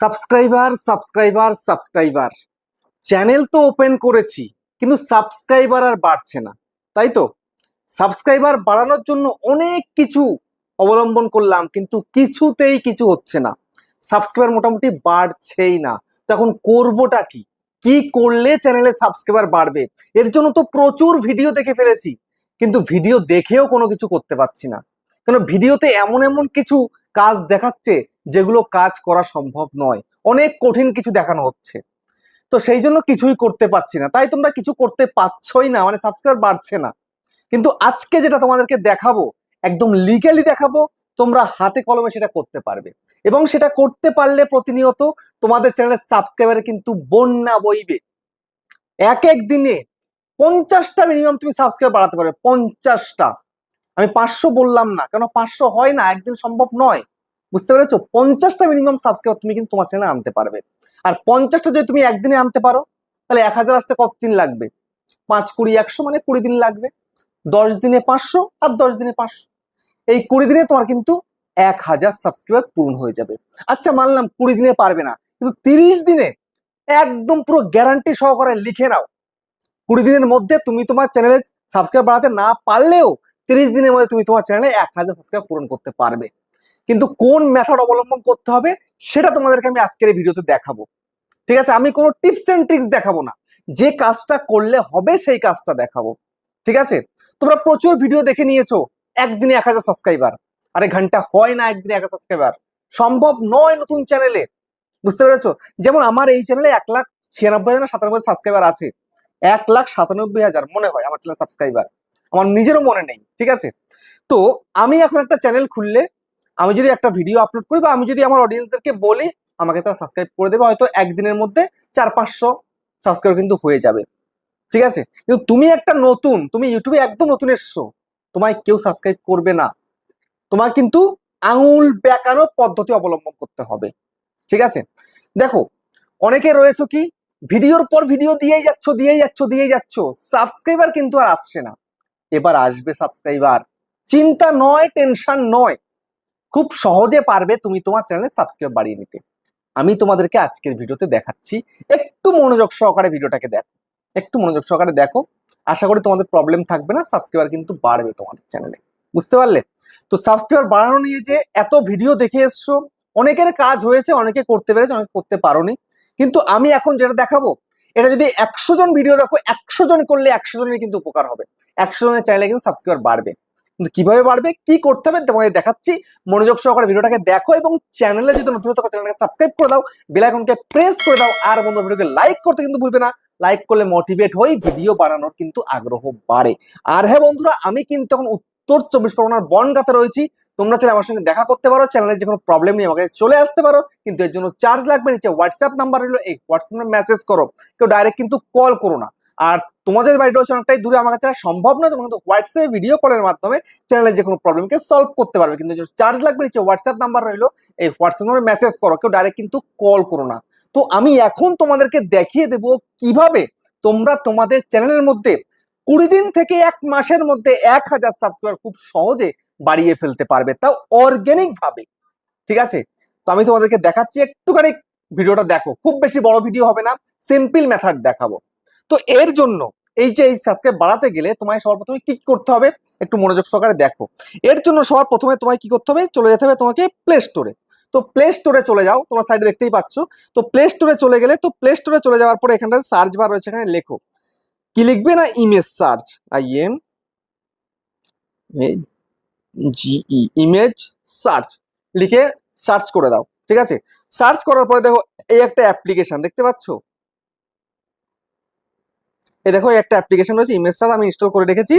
Subscriber subscriber subscriber channel তো open করেছি, কিন্তু সাবস্ক্রাইবার আর বাড়ছে না, তাই তো? সাবস্ক্রাইবার বাড়ানোর জন্য অনেক কিছু অবলম্বন করলাম, কিন্তু কিছুতেই কিছু হচ্ছে না। সাবস্ক্রাইবার মোটামুটি বাড়ছেই না। তখন করবোটা কি? কি করলে চ্যানেলে সাবস্ক্রাইবার বাড়বে? এর জন্য তো প্রচুর ভিডিও দেখে ফেলেছি, কিন্তু ভিডিও দেখেও কোনো কিছু করতে পারছি না। কেন ভিডিওতে এমন এমন কিছু কাজ দেখাচ্ছে যেগুলো কাজ করা সম্ভব নয়। অনেক কঠিন কিছু দেখানো হচ্ছে। তো সেই জন্য কিছুই করতে পারছি না। তাই তোমরা কিছু করতে পারছই না মানে সাবস্ক্রাইব বাড়ছে না। কিন্তু আজকে যেটা তোমাদেরকে দেখাবো, একদম লিগালি দেখাবো, তোমরা হাতে কলমে সেটা করতে পারবে। এবং সেটা করতে পারলে প্রতিনিয়ত তোমাদের চ্যানেলের সাবস্ক্রাইবারে কিন্তু বন্যা বইবে। এক এক দিনে পঞ্চাশটা মিনিমাম তুমি সাবস্ক্রাইব বাড়াতে পারবে, পঞ্চাশটা। আমি পাঁচশো বললাম না, কেন পাঁচশো হয় না, একদিন সম্ভব নয়। বুঝতে পেরেছ? পঞ্চাশটা মিনিমাম সাবস্ক্রাইবার তুমি কিন্তু তোমার চ্যানেলে আনতে পারবে। আর পঞ্চাশটা যদি তুমি একদিনে আনতে পারো, তাহলে এক হাজার আসতে কত দিন লাগবে? পাঁচ কুড়ি একশো মানে কুড়ি দিন লাগবে। দশ দিনে পাঁচশো আর দশ দিনে পাঁচশো। এই কুড়ি দিনে তোমার কিন্তু এক হাজার সাবস্ক্রাইবার পূরণ হয়ে যাবে। আচ্ছা মানলাম কুড়ি দিনে পারবে না। কিন্তু তিরিশ দিনে একদম পুরো গ্যারান্টি সহকারে লিখে নাও। কুড়ি দিনের মধ্যে তুমি তোমার চ্যানেলে সাবস্ক্রাইব বাড়াতে না পারলেও তিরিশ দিনের মধ্যে তুমি তোমার চ্যানেলে এক হাজার সাবস্ক্রাইব পূরণ করতে পারবে। কিন্তু কোন মেথড অবলম্বন করতে হবে সেটা তোমাদেরকে আমি আজকের এই ভিডিওতে দেখাবো। ঠিক আছে? আমি কোনো টিপস এন্ড ট্রিক্স দেখাবো না। যে কাজটা করলে হবে সেই কাজটা দেখাবো। ঠিক আছে? তোমরা প্রচুর ভিডিও দেখে নিয়েছো। একদিনে এক হাজার সাবস্ক্রাইবার আরে ঘণ্টা হয় না একদিনে এক হাজার সাবস্ক্রাইবার সম্ভব নয় নতুন চ্যানেলে বুঝতে পেরেছ? যেমন আমার এই চ্যানেলে এক লাখ ছিয়ানব্বই হাজার সাতানব্বই সাবস্ক্রাইবার আছে। এক লাখ সাতানব্বই হাজার মনে হয় আমার চ্যানেল সাবস্ক্রাইবার আমার নিজেরও মনে নেই, ঠিক আছে? তো আমি এখন একটা চ্যানেল খুললে, আমি যদি একটা ভিডিও আপলোড করি বা আমি যদি আমার অডিয়েন্সদেরকে বলি, আমাকে তারা সাবস্ক্রাইব করে দেবে, হয়তো একদিনের মধ্যে চার পাঁচশো সাবস্ক্রাইব কিন্তু হয়ে যাবে, ঠিক আছে? কিন্তু তুমি একটা নতুন, তুমি ইউটিউবে একদম নতুন এসছো, তোমায় কেউ সাবস্ক্রাইব করবে না তোমার কিন্তু আঙুল বেঁকানো পদ্ধতি অবলম্বন করতে হবে, ঠিক আছে? দেখো, অনেকে রয়েছে কি ভিডিওর পর ভিডিও দিয়েই যাচ্ছ দিয়েই যাচ্ছ দিয়েই যাচ্ছ সাবস্ক্রাইবার কিন্তু আর আসছে না। এবার আসবে সাবস্ক্রাইবার চিন্তা নয় টেনশন নয়। খুব সহজে পারবে তুমি তোমার চ্যানেলে সাবস্ক্রাইব বাড়িয়ে নিতে। আমি তোমাদেরকে আজকের ভিডিওতে দেখাচ্ছি। একটু মনোযোগ সহকারে ভিডিওটাকে দেখো। একটু মনোযোগ সহকারে দেখো। আশা করি তোমাদের প্রবলেম থাকবে না। সাবস্ক্রাইবার কিন্তু বাড়বে তোমাদের চ্যানেলে বুঝতে পারলে? তো সাবস্ক্রাইবার বাড়ানো নিয়ে যে এত ভিডিও দেখে এসছো, অনেকের কাজ হয়েছে, অনেকে করতে পেরেছে, অনেকে করতে পারোনি। কিন্তু আমি এখন যেটা দেখাবো এটা যদি একশো জন ভিডিও দেখো, একশো জন করলে একশো জনের কিন্তু উপকার হবে। একশো জনের চ্যানেলে কিন্তু সাবস্ক্রাইবার বাড়বে। কিন্তু কীভাবে বাড়বে, কি করতে হবে তোমাকে দেখাচ্ছি। মনোযোগ সহকারে ভিডিওটাকে দেখো এবং চ্যানেলে যদি নতুন থাকো চ্যানেলকে সাবস্ক্রাইব করে দাও বেল আইকনকে প্রেস করে দাও, আর বন্ধু ভিডিওকে লাইক করতে কিন্তু ভুলবে না। লাইক করলে মোটিভেট হই ভিডিও বানানোর কিন্তু আগ্রহ বাড়ে। আর হ্যাঁ বন্ধুরা, আমি কিন্তু এখন উত্তর চব্বিশ পরগনার বনগাতে রয়েছি। তোমরা চাইলে আমার সঙ্গে দেখা করতে পারো চ্যানেলে যে কোনো প্রবলেম নিয়ে আমাকে চলে আসতে পারো, কিন্তু এর জন্য চার্জ লাগবে নিচে হোয়াটসঅ্যাপ নাম্বার রইল, এই হোয়াটসঅ্যাপ মেসেজ করো। কেউ ডাইরেক্ট কিন্তু কল করো না। আর তোমাদের বাড়ি রয়েছে অনেকটাই দূরে, আমার কাছে সম্ভব নয়, তোমরা কিন্তু হোয়াটসঅ্যাপে ভিডিও কলের মাধ্যমে চ্যানেলের যে কোনো প্রবলেমকে সলভ করতে পারবে। কিন্তু চার্জ লাগবে নিচে হোয়াটসঅ্যাপ নাম্বার রইল, এই হোয়াটসঅ্যাপ নাম্বারে মেসেজ করো, কেউ ডাইরেক্ট কিন্তু কল করো না। তো আমি এখন তোমাদেরকে দেখিয়ে দেবো কীভাবে তোমরা তোমাদের চ্যানেলের মধ্যে কুড়ি দিন থেকে এক মাসের মধ্যে এক হাজার সাবস্ক্রাইবার খুব সহজে বাড়িয়ে ফেলতে পারবে তাও অর্গ্যানিক ভাবে, ঠিক আছে? তো আমি তোমাদেরকে দেখাচ্ছি, একটুখানি ভিডিওটা দেখো, খুব বেশি বড় ভিডিও হবে না সিম্পল মেথড দেখাবো। তো এর জন্য এই যে এই সাবস্ক্রাইব বাড়াতে গেলে তোমায় সবার প্রথমে কি করতে হবে, একটু মনোযোগ সহকারে দেখো। এর জন্য সবার প্রথমে তোমায় কি করতে হবে, চলে যেতে হবে তোমাকে প্লে স্টোরে তো প্লে স্টোরে চলে যাও, তোমার সাইডে দেখতেই পাচ্ছ। তো প্লে স্টোরে চলে গেলে, তো প্লে স্টোরে চলে যাওয়ার পরে এখানটা সার্চ বার রয়েছে, এখানে লেখো। কি লিখবে না image search I M G E image search লিখে সার্চ করে দাও, ঠিক আছে? সার্চ করার পরে দেখো এই একটা অ্যাপ্লিকেশন দেখতে পাচ্ছ? এই দেখো একটা অ্যাপ্লিকেশন রয়েছে ইমেজ সার্চ আমি ইনস্টল করে রেখেছি।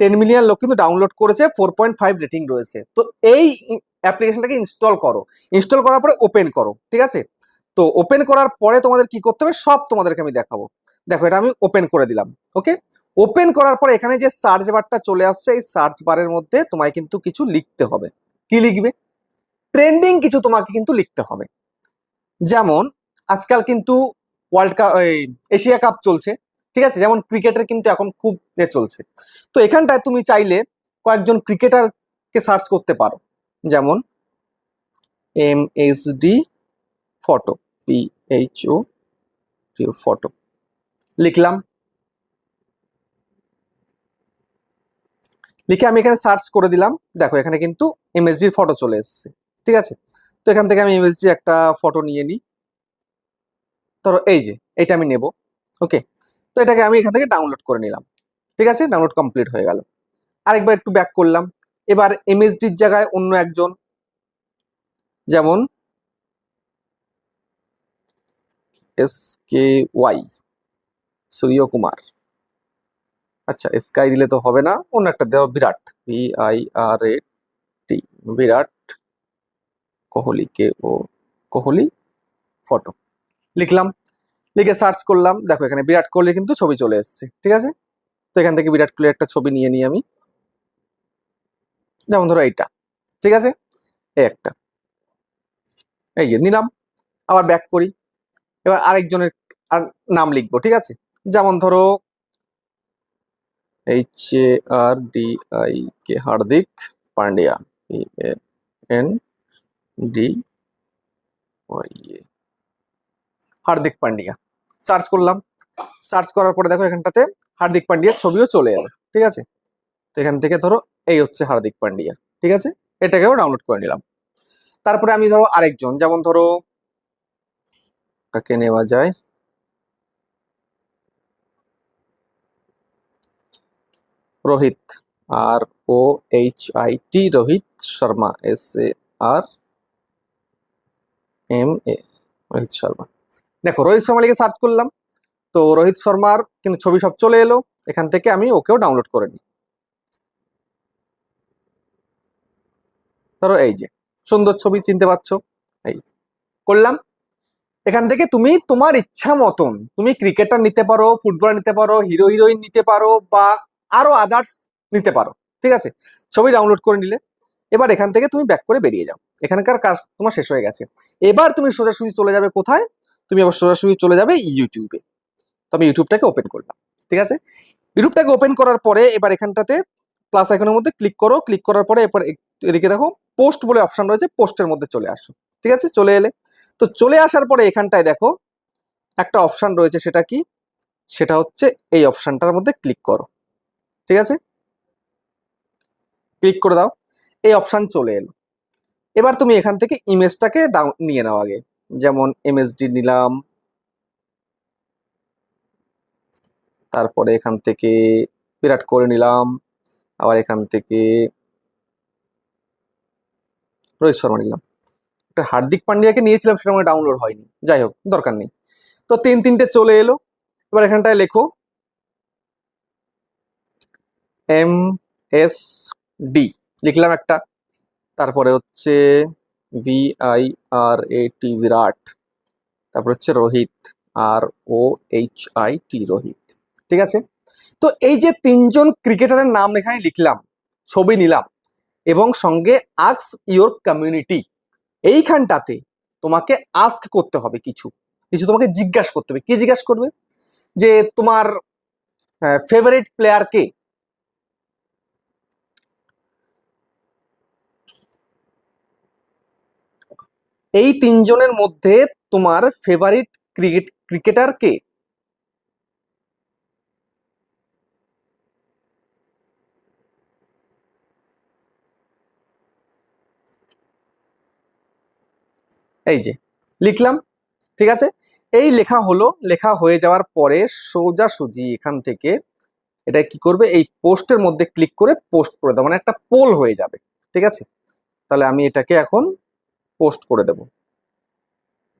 টেন মিলিয়ন লোক কিন্তু ডাউনলোড করেছে ফোর পয়েন্ট ফাইভ রেটিং রয়েছে। তো এই অ্যাপ্লিকেশনটাকে ইনস্টল করো। ইনস্টল করার পরে ওপেন করো, ঠিক আছে? তো ওপেন করার পরে তোমাদের কি করতে হবে? সব তোমাদেরকে আমি দেখাবো। দেখো, এটা আমি ওপেন করে দিলাম ওকে ওপেন করার পরে এখানে যে সার্চ বারটা চলে আসছে, এই সার্চ বারের মধ্যে তোমায় কিন্তু কিছু লিখতে হবে। কি লিখবে? ট্রেন্ডিং কিছু তোমাকে কিন্তু লিখতে হবে। যেমন, আজকাল কিন্তু ওয়ার্ল্ড কাপ এশিয়া কাপ চলছে, ঠিক আছে? যেমন ক্রিকেটের কিন্তু এখন খুব এ চলছে। তো এখানটায় তুমি চাইলে কয়েকজন ক্রিকেটারকে সার্চ করতে পারো। যেমন M S D photo P H O photo লিখলাম। লিখে আমি এখানে সার্চ করে দিলাম। দেখো, এখানে কিন্তু এমএসডির ফটো চলে এসেছে। ঠিক আছে? তো এখান থেকে আমি এমএসডির একটা ফটো নিয়ে নিই। ধরো এই যে, এইটা আমি নেব। ওকে তো এটাকে আমি এখান থেকে ডাউনলোড করে নিলাম। ঠিক আছে? ডাউনলোড কমপ্লিট হয়ে গেল। আরেকবার একটু ব্যাক করলাম। এবার এমএসডির জায়গায় অন্য একজন। যেমন এস কে ওয়াই সূর্যকুমার আচ্ছা স্কাই দিলে তো হবে না, অন্য একটা দেওয়া Virat V I R A T Virat Kohli K O Kohli photo লিখলাম, লিখে সার্চ করলাম, দেখো এখানে বিরাট কোহলি কিন্তু ছবি চলে এসেছে, ঠিক আছে? তো এখান থেকে বিরাট কোহলির একটা ছবি নিয়ে নিই আমি। যেমন ধরো এইটা, ঠিক আছে? এই একটা। এই যে নিলাম, আবার ব্যাক করি। এবার আরেকজনের আর নাম লিখব, ঠিক আছে? যেমন ধরো H A R D I K Hardik Pandya N D Y A Hardik Pandya. Search করলাম। সার্চ করার পরে দেখো এখানটাতে হার্দিক পান্ডিয়ার ছবিও চলে এলো, ঠিক আছে? তো এখান থেকে ধরো এই হচ্ছে হার্দিক পান্ডিয়া, ঠিক আছে? এটাকেও ডাউনলোড করে নিলাম। তারপরে আমি ধরো আরেকজন, যেমন ধরো কাকে নেওয়া যায়? Rohit R O H I T Rohit Sharma S A R M A Rohit Sharma. দেখো, রোহিত শর্মা লিখে সার্চ করলাম, তো রোহিত শর্মার কিন্তু ছবি সব চলে এলো, এখান থেকে আমি ওকেও ডাউনলোড করে নিই। ধরো এই যে, সুন্দর ছবি চিনতে পারছ? এই, করলাম এখান থেকে তুমি তোমার ইচ্ছা মতন, তুমি ক্রিকেটার নিতে পারো ফুটবল নিতে পারো হিরো হিরোইন নিতে পারো বা আরও আদার্স নিতে পারো, ঠিক আছে? ছবি ডাউনলোড করে নিলে। এবার এখান থেকে তুমি ব্যাক করে বেরিয়ে যাও। এখানকার কাজ তোমার শেষ হয়ে গেছে। এবার তুমি সোজাসুজি চলে যাবে কোথায়? তুমি আবার সোজাসুজি চলে যাবে ইউটিউবে তো আমি ইউটিউবটাকে ওপেন করলাম ঠিক আছে? ইউটিউবটাকে ওপেন করার পরে এবার এখানটাতে প্লাস আইকনের মধ্যে ক্লিক করো। ক্লিক করার পরে এরপর এদিকে দেখো পোস্ট বলে অপশন রয়েছে পোস্টের মধ্যে চলে আসো। ঠিক আছে? চলে এলে। তো চলে আসার পরে এখানটায় দেখো, একটা অপশন রয়েছে সেটা কি? সেটা হচ্ছে এই অপশানটার মধ্যে ক্লিক করো। ঠিক আছে? ক্লিক করে দাও। এই অপশান চলে এলো। এবার তুমি এখান থেকে ইমেজটাকে ডাউন নিয়ে নাও আগে। যেমন এমএসডি নিলাম। তারপরে এখান থেকে বিরাট কোহলি নিলাম। আবার এখান থেকে রোহিত শর্মা নিলাম। একটা হার্দিক পান্ডিয়াকে নিয়েছিলাম, সেটা আমার ডাউনলোড হয়নি। যাই হোক, দরকার নেই। তো তিন তিনটে চলে এলো। এবার এখানটায় লেখো। M S D. লিখলাম একটা। তারপরে হচ্ছে V I R A T Virat. তারপর হচ্ছে Rohit. R O H I T Rohit. ঠিক আছে? তো এই যে তিনজন ক্রিকেটারের নাম এখানে লিখলাম, ছবি নিলাম, এবং সঙ্গে আক্স ইওর কমিউনিটি। এইখানটাতে তোমাকে আস্ক করতে হবে কিছু। কিছু তোমাকে জিজ্ঞাসা করতে হবে। কি জিজ্ঞাসা করবে? যে তোমার ফেভারিট প্লেয়ার কে? এই তিনজনের মধ্যে তোমার ফেভারিট ক্রিকেট ক্রিকেটার কে? এই যে, লিখলাম, ঠিক আছে? এই লেখা হলো, লেখা হয়ে যাওয়ার পরে সোজাসুজি এখান থেকে এটা কি করবে? এই পোস্টের মধ্যে ক্লিক করে পোস্ট করে দেবো মানে একটা পোল হয়ে যাবে, ঠিক আছে? তাহলে আমি এটাকে এখন পোস্ট করে দেব।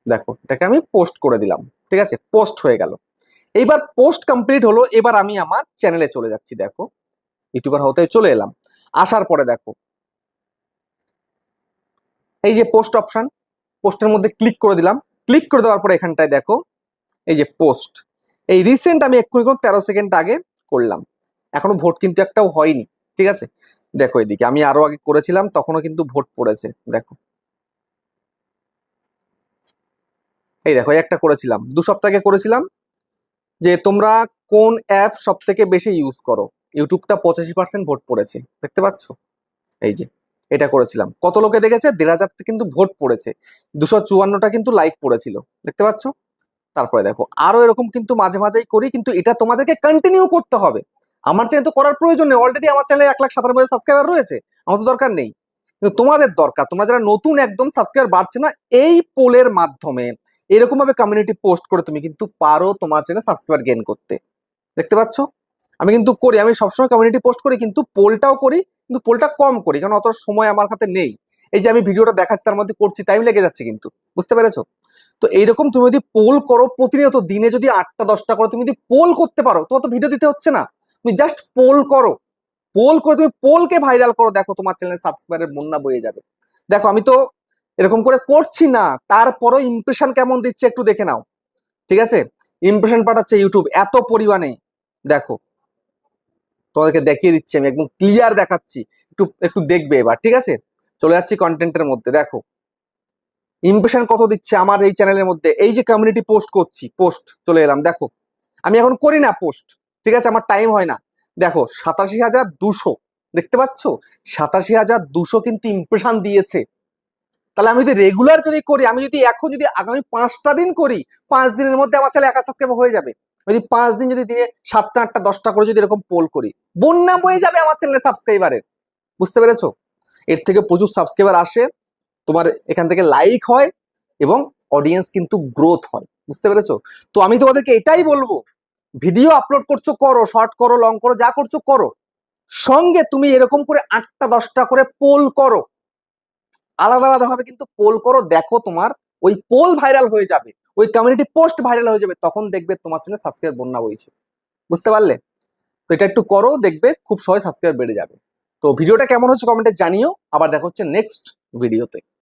দেখো, এটাকে আমি পোস্ট করে দিলাম, ঠিক আছে? পোস্ট হয়ে গেল। এইবার পোস্ট কমপ্লিট হলো, এবার আমি আমার চ্যানেলে চলে যাচ্ছি, দেখো। ইউটিউবার হতে চলে এলাম। আসার পরে দেখো, এই যে পোস্ট অপশন পোস্টের মধ্যে ক্লিক করে দিলাম। ক্লিক করে দেওয়ার পরে এখানটায় দেখো, এই যে পোস্ট। এই রিসেন্ট আমি এক্ষুনি কোনো তেরো সেকেন্ড আগে করলাম। এখনও ভোট কিন্তু একটাও হয়নি, ঠিক আছে? দেখো এদিকে, আমি আরও আগে করেছিলাম, তখনও কিন্তু ভোট পড়েছে, দেখো। এই দেখো একটা করেছিলাম। দু সপ্তাহ করেছিলাম যে তোমরা কোন অ্যাপ সব থেকে বেশি ইউজ করো? ইউটিউবটা পঁচাশি পার্সেন্ট ভোট পড়েছে, দেখতে পাচ্ছ? এই যে। এটা করেছিলাম। কত লোকে দেখেছে? দেড় হাজার কিন্তু ভোট পড়েছে। দুশো চুয়ান্নটা কিন্তু লাইক পড়েছিল। দেখতে পাচ্ছ? তারপরে দেখো, আরও এরকম কিন্তু মাঝে মাঝেই করি, কিন্তু এটা তোমাদেরকে কন্টিনিউ করতে হবে। আমার চ্যানেল তো করার প্রয়োজন নেই। অলরেডি আমার চ্যানেলে এক লাখ সাতানব্বই সাবস্ক্রাইবার রয়েছে। আমার তো দরকার নেই। কিন্তু তোমাদের দরকার, তোমরা যারা নতুন একদম সাবস্ক্রাইবার বাড়ছে না, এই পোলের মাধ্যমে এরকম ভাবে কমিউনিটি পোস্ট করে তুমি কিন্তু পারো তোমার চ্যানেলে সাবস্ক্রাইবার গেইন করতে। দেখতে পাচ্ছ? আমি কিন্তু করি, আমি সবসময় কমিউনিটি পোস্ট করি, কিন্তু পোলটাও করি, কিন্তু পোলটা কম করি, কারণ অত সময় আমার হাতে নেই। এই যে আমি ভিডিওটা দেখাচ্ছি, তার মধ্যে করছি টাইম লেগে যাচ্ছে কিন্তু, বুঝতে পেরেছ? তো এইরকম তুমি যদি পোল করো প্রতিনিয়ত, দিনে যদি আটটা, দশটা করো তুমি যদি পোল করতে পারো, তোমার তো ভিডিও দিতে হচ্ছে না। তুমি জাস্ট পোল করো। পোল করে তুমি পোলকে ভাইরাল করো, দেখো তোমার চ্যানেলে সাবস্ক্রাইবারের বন্যা বয়ে যাবে। দেখো, আমি তো এরকম করে করছি না, তারপরও ইমপ্রেশন কেমন দিচ্ছে একটু দেখে নাও। ঠিক আছে? ইমপ্রেশন পাঠাচ্ছে ইউটিউব এত পরিমাণে। দেখো তোমাদেরকে দেখিয়ে দিচ্ছি, আমি একদম ক্লিয়ার দেখাচ্ছি। একটু একটু দেখবে এবার, ঠিক আছে? চলে যাচ্ছি কন্টেন্টের মধ্যে, দেখো। ইমপ্রেশন কত দিচ্ছে আমার এই চ্যানেলের মধ্যে? এই যে কমিউনিটি পোস্ট করছি পোস্ট চলে এলাম, দেখো। আমি এখন করি না পোস্ট ঠিক আছে? আমার টাইম হয় না। দেখো, সাতাশি হাজার দুশো, দেখতে পাচ্ছ? সাতাশি হাজার দুশো কিন্তু ইমপ্রেশন দিয়েছে। তাহলে আমি যদি রেগুলার যদি করি, আমি যদি এখন যদি আগামী পাঁচটা দিন করি, পাঁচ দিনের মধ্যে আমার চ্যানেল এক সাবস্ক্রাইব হয়ে যাবে। যদি পাঁচ দিন যদি দিনে সাতটা, আটটা, দশটা করে যদি এরকম পোল করি, বন্যা বয়ে যাবে আমার চ্যানেলে সাবস্ক্রাইবারের বুঝতে পেরেছ? এর থেকে প্রচুর সাবস্ক্রাইবার আসে, তোমার এখান থেকে লাইক হয় এবং অডিয়েন্স কিন্তু গ্রোথ হয়। বুঝতে পেরেছ? তো আমি তোমাদেরকে এটাই বলব ভিডিও আপলোড করছ করো শর্ট করো লং করো, যা করছ করো। সঙ্গে তুমি এরকম করে আটটা, দশটা করে পোল করো। আলাদা আলাদা ভাবে কিন্তু পোল করো, দেখো তোমার ওই পোল ভাইরাল হয়ে যাবে। ওই কমিউনিটি পোস্ট ভাইরাল হয়ে যাবে, তখন দেখবে তোমার জন্য সাবস্ক্রাইব বন্যা বইছে। বুঝতে পারলে? তো এটা একটু করো, দেখবে খুব সহজ সাবস্ক্রাইব বেড়ে যাবে। তো ভিডিওটা কেমন হচ্ছে কমেন্টে জানিও, আবার দেখা হচ্ছে নেক্সট ভিডিওতে